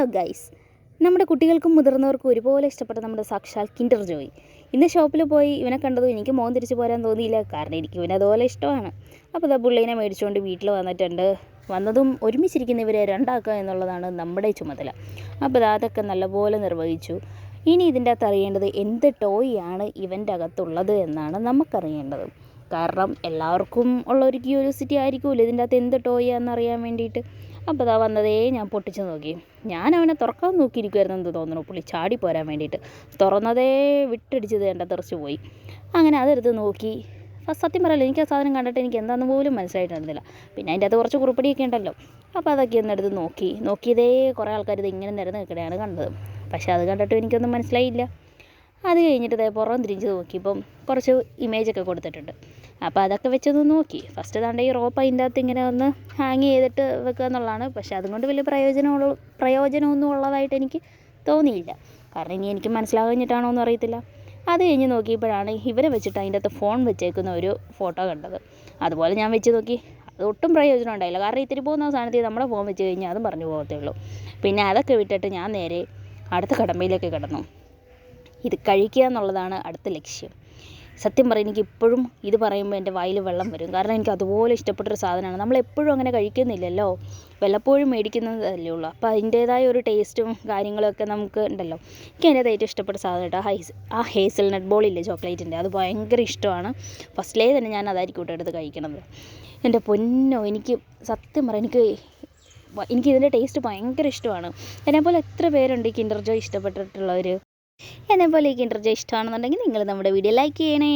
Hello guys നമ്മുടെ കുട്ടികൾക്കും മുതിർന്നവർക്കും ഒരുപോലെ ഇഷ്ടപ്പെട്ട നമ്മുടെ സാക്ഷാൽ കിൻഡർ ജോയ്. ഇന്ന് ഷോപ്പിൽ പോയി ഇവനെ കണ്ടതും എനിക്ക് മോൻ തിരിച്ചു പോരാൻ തോന്നിയില്ല. കാരണം എനിക്ക് ഇവനെ അതുപോലെ ഇഷ്ടമാണ്. അപ്പോൾ ഇതാ പുള്ളീനെ മേടിച്ചുകൊണ്ട് വീട്ടിൽ വന്നിട്ടുണ്ട്. വന്നതും ഒരുമിച്ചിരിക്കുന്ന ഇവരെ രണ്ടാക്കുക എന്നുള്ളതാണ് നമ്മുടെ ചുമതല. അപ്പോൾ അതൊക്കെ നല്ലപോലെ നിർവഹിച്ചു. ഇനി ഇതിന്റെ അകത്ത് അറിയേണ്ടത് എന്ത് ടോയ് ആണ് ഇവന്റെ അകത്തുള്ളത് എന്നാണ് നമുക്കറിയേണ്ടത്. കാരണം എല്ലാവർക്കും ഉള്ള ഒരു ക്യൂരിയോസിറ്റി ആയിരിക്കുമല്ലോ ഇതിന്റെ അകത്ത് എന്ത് ടോയാന്ന് അറിയാൻ വേണ്ടിയിട്ട്. അപ്പോൾ അതാ വന്നതേ ഞാൻ പൊട്ടിച്ച് നോക്കി. ഞാൻ അവനെ തുറക്കാൻ നോക്കിയിരിക്കുമായിരുന്നു എന്ന് തോന്നുന്നു പുള്ളി ചാടി പോരാൻ വേണ്ടിയിട്ട്. തുറന്നതേ വിട്ടടിച്ചത് എന്റെ തെറിച്ച് പോയി. അങ്ങനെ അതെടുത്ത് നോക്കി. സത്യം പറയല്ലോ എനിക്ക് ആ സാധനം കണ്ടിട്ട് എനിക്ക് എന്താണെന്ന് പോലും മനസ്സിലായിട്ടുണ്ടായിരുന്നില്ല. പിന്നെ അതിന്റെ അത് കുറച്ച് കുറിപ്പടിയൊക്കെ ഉണ്ടല്ലോ. അപ്പോൾ അതൊക്കെ ഒന്ന് എടുത്ത് നോക്കി. നോക്കിയതേ കുറേ ആൾക്കാർ ഇത് ഇങ്ങനെ നിരന്ന് നിൽക്കണയാണ് കണ്ടത്. പക്ഷേ അത് കണ്ടിട്ടും എനിക്കൊന്നും മനസ്സിലായില്ല. അത് കഴിഞ്ഞിട്ട് ഇതേ പുറം തിരിഞ്ഞ് നോക്കിയപ്പം കുറച്ച് ഇമേജൊക്കെ കൊടുത്തിട്ടുണ്ട്. അപ്പോൾ അതൊക്കെ വെച്ചൊന്ന് നോക്കി. ഫസ്റ്റ് ഏതാണ്ട് ഈ റോപ്പ് അതിന്റെ അകത്ത് ഇങ്ങനെ ഒന്ന് ഹാങ് ചെയ്തിട്ട് വെക്കുക എന്നുള്ളതാണ്. പക്ഷേ അതുകൊണ്ട് വലിയ പ്രയോജനമുള്ള പ്രയോജനമൊന്നും ഉള്ളതായിട്ട് എനിക്ക് തോന്നിയില്ല. കാരണം ഇനി എനിക്ക് മനസ്സിലാകഞ്ഞിട്ടാണോ എന്ന് അറിയത്തില്ല. അത് കഴിഞ്ഞ് നോക്കിയപ്പോഴാണ് ഇവരെ വെച്ചിട്ട് അതിന്റെ അകത്ത് ഫോൺ വെച്ചേക്കുന്ന ഒരു ഫോട്ടോ കണ്ടത്. അതുപോലെ ഞാൻ വെച്ച് നോക്കി. അത് ഒട്ടും പ്രയോജനം ഉണ്ടായില്ല. കാരണം ഇത്തിരി പോകുന്ന സാധനത്തിൽ നമ്മുടെ ഫോൺ വെച്ച് കഴിഞ്ഞാൽ അതും പറഞ്ഞു പോകത്തേ ഉള്ളൂ. പിന്നെ അതൊക്കെ വിട്ടിട്ട് ഞാൻ നേരെ അടുത്ത കടമ്പയിലേക്ക് കിടന്നു. ഇത് കഴിക്കുക എന്നുള്ളതാണ് അടുത്ത ലക്ഷ്യം. സത്യം പറയും എനിക്ക് ഇപ്പോഴും ഇത് പറയുമ്പോൾ എന്റെ വായിൽ വെള്ളം വരും. കാരണം എനിക്ക് അതുപോലെ ഇഷ്ടപ്പെട്ടൊരു സാധനമാണ്. നമ്മൾ എപ്പോഴും അങ്ങനെ കഴിക്കുന്നില്ലല്ലോ. വല്ലപ്പോഴും മേടിക്കുന്നതല്ലേ ഉള്ളൂ. അപ്പോൾ അതിന്റേതായ ഒരു ടേസ്റ്റും കാര്യങ്ങളൊക്കെ നമുക്ക് ഉണ്ടല്ലോ. എനിക്ക് അതിന്റെ ഏറ്റവും ഇഷ്ടപ്പെട്ട സാധനം കേട്ടോ ഹൈസ് ആ ഹേസൽ നട്ട് ഇല്ലേ ചോക്ലേറ്റിന്റെ? അത് ഭയങ്കര ഇഷ്ടമാണ്. ഫസ്റ്റിലേ തന്നെ ഞാൻ അതായിരിക്കും കേട്ടോ എടുത്ത് കഴിക്കണത്. എന്റെ പൊന്നോ എനിക്ക് സത്യം പറയാം എനിക്ക് എനിക്ക് ഇതിന്റെ ടേസ്റ്റ് ഭയങ്കര ഇഷ്ടമാണ്. എന്നെപ്പോലെ എത്ര പേരുണ്ട് ഈ കിൻഡർ ജോയ് ഇഷ്ടപ്പെട്ടിട്ടുള്ളവർ എന്നെപ്പോലെ ഈ കിൻഡർ ഇഷ്ടമാണെന്നുണ്ടെങ്കിൽ നിങ്ങൾ നമ്മുടെ വീഡിയോ ലൈക്ക് ചെയ്യണേ.